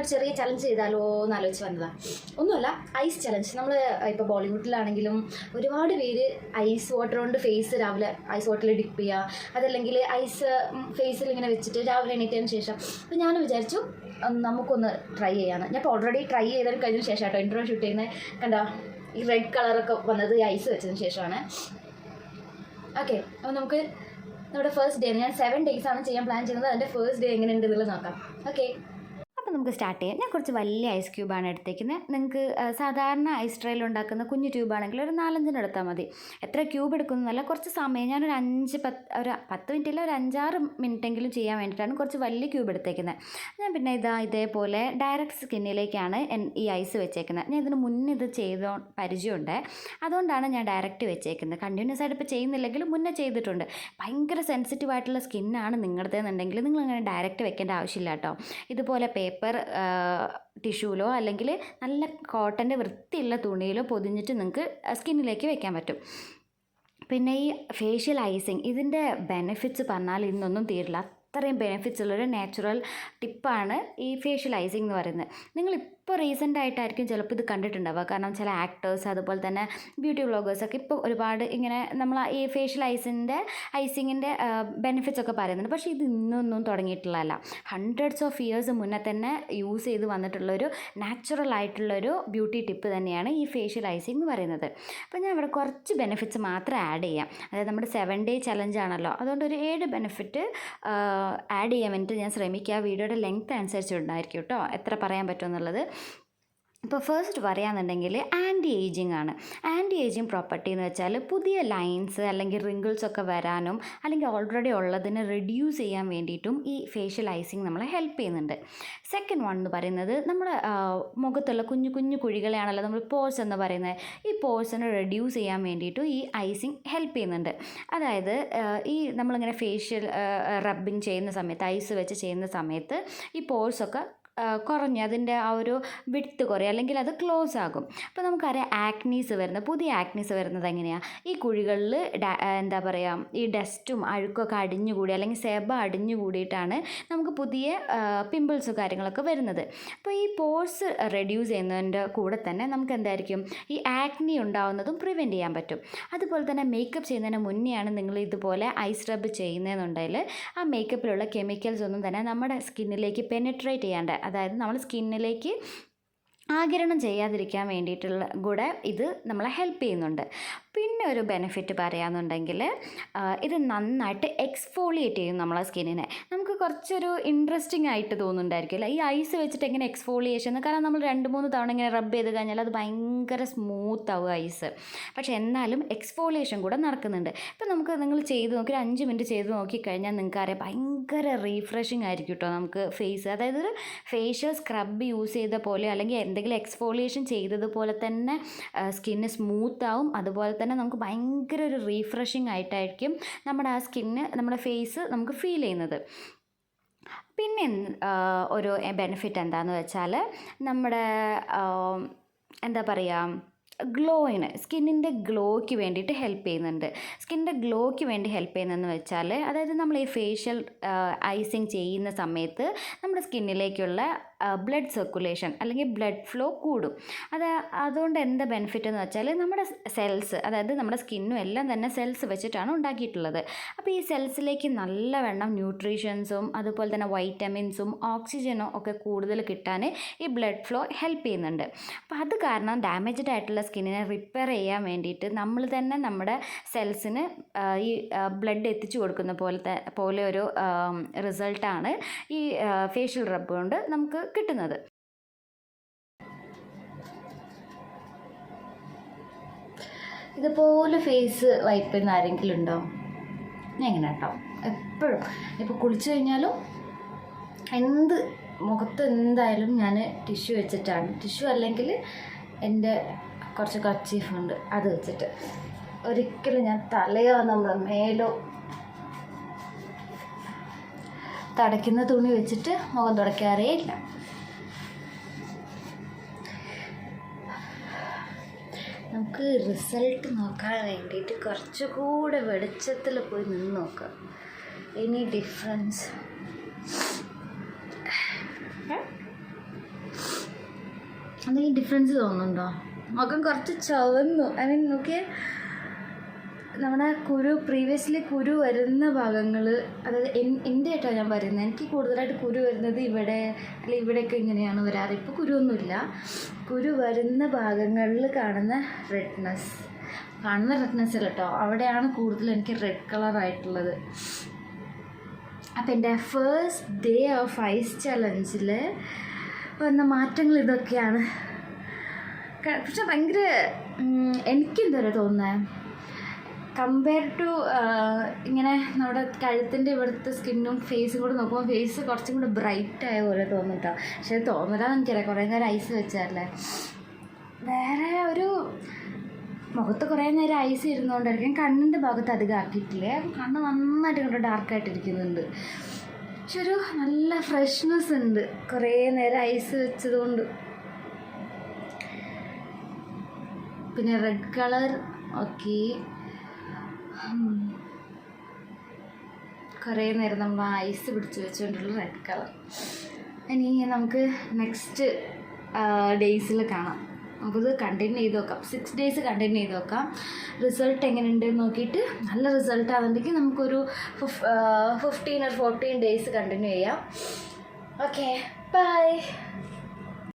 ഒരു ചെറിയ ചലഞ്ച് ചെയ്താലോ എന്ന് ആലോചിച്ച് വന്നതാ. ഒന്നുമല്ല ഐസ് ചലഞ്ച് നമ്മൾ ഇപ്പോൾ ബോളിവുഡിലാണെങ്കിലും ഒരുപാട് പേര് ഐസ് വാട്ടർ കൊണ്ട് ഫേസ് രാവിലെ ഐസ് വാട്ടറിൽ ഡിപ്പ് ചെയ്യുക അതല്ലെങ്കിൽ ഐസ് ഫേസിൽ ഇങ്ങനെ വെച്ചിട്ട് രാവിലെ എണീറ്റതിന് ശേഷം. അപ്പോൾ ഞാൻ വിചാരിച്ചു നമുക്കൊന്ന് ട്രൈ ചെയ്യാമെന്ന് ഞാൻ ഇപ്പോൾ ഓൾറെഡി ട്രൈ ചെയ്തതിന് കഴിഞ്ഞ ശേഷം കേട്ടോ ഇൻട്രോ ഷൂട്ട് ചെയ്യുന്നത് കണ്ടോ ഈ റെഡ് കളറൊക്കെ വന്നത് ഐസ് വെച്ചതിന് ശേഷമാണ്. ഓക്കെ അപ്പോൾ നമുക്ക് നമ്മുടെ ഫസ്റ്റ് ഡേ ഞാൻ സെവൻ ഡേയ്സ് ആണ് ചെയ്യാൻ പ്ലാൻ ചെയ്യുന്നത്. അതിന്റെ ഫസ്റ്റ് ഡേ എങ്ങനെയുണ്ട് എന്നുള്ളത് നോക്കാം. ഓക്കെ അപ്പോൾ നമുക്ക് സ്റ്റാർട്ട് ചെയ്യാം. ഞാൻ കുറച്ച് വലിയ ഐസ് ക്യൂബാണ് എടുത്തേക്കുന്നത് നിങ്ങൾക്ക് സാധാരണ ഐസ് ട്രേയിൽ ഉണ്ടാക്കുന്ന കുഞ്ഞു ട്യൂബാണെങ്കിൽ ഒരു നാലഞ്ചിന് എടുത്താൽ മതി. എത്ര ക്യൂബ് എടുക്കുന്നതല്ല കുറച്ച് സമയം ഞാനൊരു അഞ്ച് പത്ത് ഒരു പത്ത് മിനിറ്റില്ല ഒരു അഞ്ചാറ് മിനിറ്റെങ്കിലും ചെയ്യാൻ വേണ്ടിയിട്ടാണ് കുറച്ച് വലിയ ക്യൂബ് എടുത്തേക്കുന്നത് ഞാൻ പിന്നെ ഇതാ ഇതേപോലെ ഡയറക്റ്റ് സ്കിന്നിലേക്കാണ് ഈ ഐസ് വെച്ചേക്കുന്നത് ഞാൻ ഇതിന് മുന്നേ ഇത് ചെയ്ത പരിചയമുണ്ട്. അതുകൊണ്ടാണ് ഞാൻ ഡയറക്റ്റ് വെച്ചേക്കുന്നത് കണ്ടിന്യൂസ് ആയിട്ട് ഇപ്പോൾ ചെയ്യുന്നില്ലെങ്കിലും മുന്നേ ചെയ്തിട്ടുണ്ട്. ഭയങ്കര സെൻസിറ്റീവ് ആയിട്ടുള്ള സ്കിന്നാണ് നിങ്ങളുടേതെന്നുണ്ടെങ്കിൽ നിങ്ങൾ അങ്ങനെ ഡയറക്റ്റ് വെക്കേണ്ട ആവശ്യമില്ല കേട്ടോ. ഇതുപോലെ പേപ്പർ ടിഷ്യൂലോ അല്ലെങ്കിൽ നല്ല കോട്ടന്റെ വൃത്തിയുള്ള തുണിയിലോ പൊതിഞ്ഞിട്ട് നിങ്ങൾക്ക് സ്കിന്നിലേക്ക് വെക്കാൻ പറ്റും. പിന്നെ ഈ ഫേഷ്യൽ ഐസിങ് ഇതിന്റെ ബെനിഫിറ്റ്സ് പറഞ്ഞാൽ ഇന്നൊന്നും തീരില്ല. അത്രയും ബെനിഫിറ്റ്സ് ഉള്ളൊരു നാച്ചുറൽ ടിപ്പാണ് ഈ ഫേഷ്യൽ ഐസിങ് എന്ന് പറയുന്നത്. നിങ്ങളിപ്പോൾ റീസെന്റ് ആയിട്ടായിരിക്കും ചിലപ്പോൾ ഇത് കണ്ടിട്ടുണ്ടാവുക. കാരണം ചില ആക്ടേഴ്സ് അതുപോലെ തന്നെ ബ്യൂട്ടി വ്ളോഗേഴ്സൊക്കെ ഇപ്പോൾ ഒരുപാട് ഇങ്ങനെ നമ്മൾ ഈ ഫേഷ്യൽ ഐസിന്റെ ഐസിങ്ങിന്റെ ബെനിഫിറ്റ്സ് ഒക്കെ പറയുന്നുണ്ട്. പക്ഷേ ഇത് ഇന്നൊന്നും തുടങ്ങിയിട്ടുള്ളതല്ല. ഹൺഡ്രഡ്സ് ഓഫ് ഇയേഴ്സ് മുന്നേ തന്നെ യൂസ് ചെയ്ത് വന്നിട്ടുള്ളൊരു നാച്ചുറൽ ആയിട്ടുള്ളൊരു ബ്യൂട്ടി ടിപ്പ് തന്നെയാണ് ഈ ഫേഷ്യൽ ഐസിങ് എന്ന് പറയുന്നത്. അപ്പോൾ ഞാൻ ഇവിടെ കുറച്ച് ബെനിഫിറ്റ്സ് മാത്രം ആഡ് ചെയ്യാം. അതായത് നമ്മുടെ സെവൻ ഡേ ചലഞ്ച് ആണല്ലോ. അതുകൊണ്ട് ഒരു ഏഴ് ബെനിഫിറ്റ് ആഡ് ചെയ്യാൻ വേണ്ടിയിട്ട് ഞാൻ ശ്രമിക്കുക. വീഡിയോയുടെ ലെങ്ത് അനുസരിച്ചുണ്ടായിരിക്കും കേട്ടോ. എത്ര പറയാൻ പറ്റുമെന്നുള്ളത് ഇപ്പോൾ ഫസ്റ്റ് പറയുകയാണെന്നുണ്ടെങ്കിൽ ആന്റി ഏജിങ് ആണ്. ആന്റി ഏജിങ് പ്രോപ്പർട്ടി എന്ന് വെച്ചാൽ പുതിയ ലൈൻസ് അല്ലെങ്കിൽ റിങ്കിൾസ് ഒക്കെ വരാനും അല്ലെങ്കിൽ ഓൾറെഡി ഉള്ളതിനെ റിഡ്യൂസ് ചെയ്യാൻ വേണ്ടിയിട്ടും ഈ ഫേഷ്യൽ ഐസിങ് നമ്മളെ ഹെൽപ്പ് ചെയ്യുന്നുണ്ട്. സെക്കൻഡ് വൺ എന്ന് പറയുന്നത് നമ്മുടെ മുഖത്തുള്ള കുഞ്ഞു കുഞ്ഞു കുഴികളെയാണല്ലോ നമ്മൾ പോഴ്സ് എന്ന് പറയുന്നത്. ഈ പോഴ്സിനെ റെഡ്യൂസ് ചെയ്യാൻ വേണ്ടിയിട്ടും ഈ ഐസിങ് ഹെൽപ്പ് ചെയ്യുന്നുണ്ട്. അതായത് ഈ നമ്മളിങ്ങനെ ഫേഷ്യൽ റബ്ബിങ് ചെയ്യുന്ന സമയത്ത് ഐസ് വെച്ച് ചെയ്യുന്ന സമയത്ത് ഈ പോഴ്സൊക്കെ കുറഞ്ഞ് അതിന്റെ ആ ഒരു വിട്ത് കുറയും. അല്ലെങ്കിൽ അത് ക്ലോസ് ആകും. അപ്പോൾ നമുക്കറിയാം ആക്നീസ് വരുന്ന പുതിയ ആക്നീസ് വരുന്നത് എങ്ങനെയാണ് ഈ കുഴികളിൽ എന്താ പറയുക ഈ ഡസ്റ്റും അഴുക്കൊക്കെ അടിഞ്ഞുകൂടി അല്ലെങ്കിൽ സെബ അടിഞ്ഞുകൂടിയിട്ടാണ് നമുക്ക് പുതിയ പിമ്പിൾസും കാര്യങ്ങളൊക്കെ വരുന്നത്. അപ്പോൾ ഈ പോഴ്സ് റെഡ്യൂസ് ചെയ്യുന്നതിന്റെ കൂടെ തന്നെ നമുക്ക് എന്തായിരിക്കും? ഈ ആക്നി ഉണ്ടാവുന്നതും പ്രിവെന്റ് ചെയ്യാൻ പറ്റും. അതുപോലെ തന്നെ മേക്കപ്പ് ചെയ്യുന്നതിന് മുന്നെയാണ് നിങ്ങൾ ഇതുപോലെ ഐസ് റബ്ബ് ചെയ്യുന്നതെന്നുണ്ടെങ്കിൽ ആ മേക്കപ്പിലുള്ള കെമിക്കൽസ് ഒന്നും തന്നെ നമ്മുടെ സ്കിന്നിലേക്ക് പെനിട്രേറ്റ് ചെയ്യാണ്ട് അതായത് നമ്മൾ സ്കിന്നിലേക്ക് ആകിരണം ചെയ്യാതിരിക്കാൻ വേണ്ടിയിട്ടുള്ള കൂടെ ഇത് നമ്മളെ ഹെൽപ്പ് ചെയ്യുന്നുണ്ട്. പിന്നെ ഒരു ബെനിഫിറ്റ് പറയാമെന്നുണ്ടെങ്കിൽ ഇത് നന്നായിട്ട് എക്സ്ഫോളിയേറ്റ് ചെയ്യും നമ്മളെ സ്കിന്നിനെ നമുക്ക് കുറച്ചൊരു ഇൻട്രസ്റ്റിംഗ് ആയിട്ട് തോന്നുന്നുണ്ടായിരിക്കില്ല ഈ ഐസ് വെച്ചിട്ട് എങ്ങനെ എക്സ്ഫോളിയേഷൻ കാരണം നമ്മൾ രണ്ട് മൂന്ന് തവണ ഇങ്ങനെ റബ്ബ് ചെയ്ത് കഴിഞ്ഞാൽ അത് ഭയങ്കര സ്മൂത്ത് ആവും ഐസ് പക്ഷേ എന്നാലും എക്സ്ഫോളിയേഷൻ കൂടെ നടക്കുന്നുണ്ട്. ഇപ്പം നമുക്ക് നിങ്ങൾ ചെയ്ത് നോക്കി ഒരു അഞ്ച് മിനിറ്റ് ചെയ്ത് നോക്കിക്കഴിഞ്ഞാൽ നിങ്ങൾക്ക് അറിയാം ഭയങ്കര റീഫ്രഷിംഗ് ആയിരിക്കും കേട്ടോ നമുക്ക് ഫേസ് അതായത് ഒരു ഫേഷ്യൽ സ്ക്രബ് യൂസ് ചെയ്ത പോലെ അല്ലെങ്കിൽ എന്തെങ്കിലും എക്സ്ഫോളിയേഷൻ ചെയ്തതുപോലെ തന്നെ സ്കിന്ന് സ്മൂത്ത് ആവും. അതുപോലെ തന്നെ നമുക്ക് ഭയങ്കര ഒരു റീഫ്രഷിങ് ആയിട്ടായിരിക്കും നമ്മുടെ ആ സ്കിന്ന് നമ്മുടെ ഫേസ് നമുക്ക് ഫീൽ ചെയ്യുന്നത്. പിന്നെ ഒരു ബെനിഫിറ്റ് എന്താണെന്ന് വെച്ചാൽ നമ്മുടെ എന്താ പറയുക ഗ്ലോയിന് സ്കിന്നിന്റെ ഗ്ലോയ്ക്ക് വേണ്ടിയിട്ട് ഹെൽപ്പ് ചെയ്യുന്നുണ്ട്. സ്കിന്നിന്റെ ഗ്ലോയ്ക്ക് വേണ്ടി ഹെൽപ്പ് ചെയ്യുന്നതെന്ന് വെച്ചാൽ അതായത് നമ്മൾ ഈ ഫേഷ്യൽ ഐസിങ് ചെയ്യുന്ന സമയത്ത് നമ്മുടെ സ്കിന്നിലേക്കുള്ള ബ്ലഡ് സർക്കുലേഷൻ അല്ലെങ്കിൽ ബ്ലഡ് ഫ്ലോ കൂടും. അത് അതുകൊണ്ട് എന്താ ബെനിഫിറ്റ് എന്ന് വെച്ചാൽ നമ്മുടെ സെൽസ് അതായത് നമ്മുടെ സ്കിന്നും എല്ലാം തന്നെ സെൽസ് വെച്ചിട്ടാണ് ഉണ്ടാക്കിയിട്ടുള്ളത്. അപ്പോൾ ഈ സെൽസിലേക്ക് നല്ലവണ്ണം ന്യൂട്രീഷൻസും അതുപോലെ തന്നെ വൈറ്റമിൻസും ഓക്സിജനും ഒക്കെ കൂടുതൽ കിട്ടാൻ ഈ ബ്ലഡ് ഫ്ലോ ഹെൽപ്പ് ചെയ്യുന്നുണ്ട്. അപ്പോൾ അത് കാരണം ഡാമേജ്ഡ് ആയിട്ടുള്ള സ്കിന്നിനെ റിപ്പയർ ചെയ്യാൻ വേണ്ടിയിട്ട് നമ്മൾ തന്നെ നമ്മുടെ സെൽസിന് ഈ ബ്ലഡ് എത്തിച്ചു കൊടുക്കുന്ന പോലത്തെ പോലെ ഒരു റിസൾട്ടാണ് ഈ ഫേഷ്യൽ റബ്ബ് കൊണ്ട് നമുക്ക് കിട്ടുന്നത്. ഇതുപോലെ ഫേസ് വൈപ്പ് ചെയ്യുന്ന ആരെങ്കിലും ഉണ്ടോ? ഞാൻ ഇങ്ങനെ കേട്ടോ. എപ്പോഴും. ഇപ്പോൾ കുളിച്ചു കഴിഞ്ഞാലും എന്ത് മുഖത്ത് എന്തായാലും ഞാൻ ടിഷ്യൂ വെച്ചിട്ടാണ്. ടിഷ്യൂ അല്ലെങ്കിൽ എന്റെ കുറച്ച് കച്ചീഫുണ്ട് അത് വെച്ചിട്ട്. ഒരിക്കലും ഞാൻ തലയോ നമ്മൾ മേലോ തടയ്ക്കുന്ന തുണി വെച്ചിട്ട് മുഖം തുടയ്ക്കാറേ ഇല്ല. നമുക്ക് റിസൾട്ട് നോക്കാൻ വേണ്ടിയിട്ട് കുറച്ചുകൂടെ വെളിച്ചത്തിൽ പോയി നിന്ന് നോക്കാം. എനി ഡിഫറൻസ് എന്തെങ്കിലും ഡിഫറൻസ് തോന്നുന്നുണ്ടോ? മുഖം കുറച്ച് ചവന്നു. ഐ മീൻ നോക്കിയേ. നമ്മുടെ കുരു പ്രീവിയസ്ലി കുരു വരുന്ന ഭാഗങ്ങൾ അതായത് എൻ- എന്റെ ആയിട്ടാണ് ഞാൻ പറയുന്നത് എനിക്ക് കൂടുതലായിട്ട് കുരു വരുന്നത് ഇവിടെ അല്ല ഇവിടെയൊക്കെ ഇങ്ങനെയാണ് വരാറ്. ഇപ്പോൾ കുരുവൊന്നുമില്ല. കുരു വരുന്ന ഭാഗങ്ങളിൽ കാണുന്ന റെഡ്നെസ് കാണുന്ന റെഡ്നെസ് അല്ല കേട്ടോ അവിടെയാണ് കൂടുതൽ എനിക്ക് റെഡ് കളറായിട്ടുള്ളത് അപ്പം എന്റെ ഫേസ്റ്റ് ഡേ ഓഫ് ഐസ് ചലഞ്ചിൽ വന്ന മാറ്റങ്ങൾ ഇതൊക്കെയാണ്. പക്ഷെ ഭയങ്കര എനിക്കെന്തോ തോന്നുന്നത് കമ്പയർ ടു ഇങ്ങനെ നമ്മുടെ കഴുത്തിന്റെ ഇവിടുത്തെ സ്കിന്നും ഫേസും കൂടെ നോക്കുമ്പോൾ ഫേസ് കുറച്ചും കൂടെ ബ്രൈറ്റ് ആയ പോലെ തോന്നും കേട്ടോ പക്ഷെ തോന്നില്ലാന്ന് എനിക്കറിയാം. കുറേ നേരം ഐസ് വെച്ചാലേ. വേറെ ഒരു മുഖത്ത് കുറേ നേരം ഐസ് ഇരുന്നുകൊണ്ടായിരിക്കും കണ്ണിന്റെ ഭാഗത്ത് അധികം ആക്കിയിട്ടില്ലേ കണ്ണ് നന്നായിട്ട് കണ്ട് ഡാർക്കായിട്ടിരിക്കുന്നുണ്ട് പക്ഷെ ഒരു നല്ല ഫ്രഷ്നെസ് ഉണ്ട്. കുറേ നേരം ഐസ് വെച്ചതുകൊണ്ട്. പിന്നെ റെഡ് കളർ ഓക്കെ കുറേ നേരം നമ്മൾ ഐസ് പിടിച്ച് വെച്ചുകൊണ്ടുള്ള റെഡ് കളർ ഇനി നമുക്ക് നെക്സ്റ്റ് ഡേയ്സിൽ കാണാം. നമുക്കത് കണ്ടിന്യൂ ചെയ്ത് നോക്കാം. സിക്സ് ഡേയ്സ് കണ്ടിന്യൂ ചെയ്ത് നോക്കാം. റിസൾട്ട് എങ്ങനെയുണ്ട് നോക്കിയിട്ട് നല്ല റിസൾട്ട് ആവുന്നുണ്ടെങ്കിൽ നമുക്കൊരു fif fifteen or fourteen days continue ചെയ്യാം. Okay bye